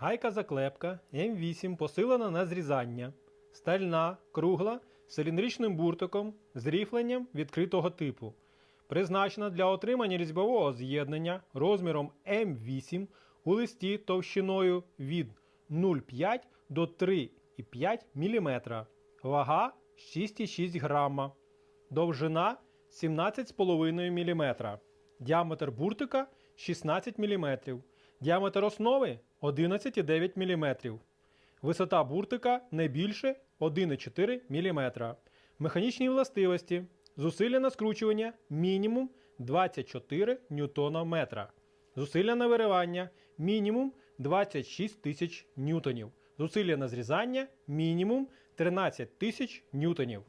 Гайка заклепка М8 посилена на зрізання. Стальна, кругла, з циліндричним буртиком з ріфленням відкритого типу. Призначена для отримання різьбового з'єднання розміром М8 у листі товщиною від 0,5 до 3,5 мм. Вага 6,6 грама. Довжина 17,5 мм. Діаметр буртика 16 мм. Діаметр основи 11,9 мм. Висота буртика не більше 1,4 мм. Механічні властивості. Зусилля на скручування мінімум 24 Нм. Зусилля на виривання мінімум 26 тисяч ньютонів. Зусилля на зрізання мінімум 13 тисяч ньютонів.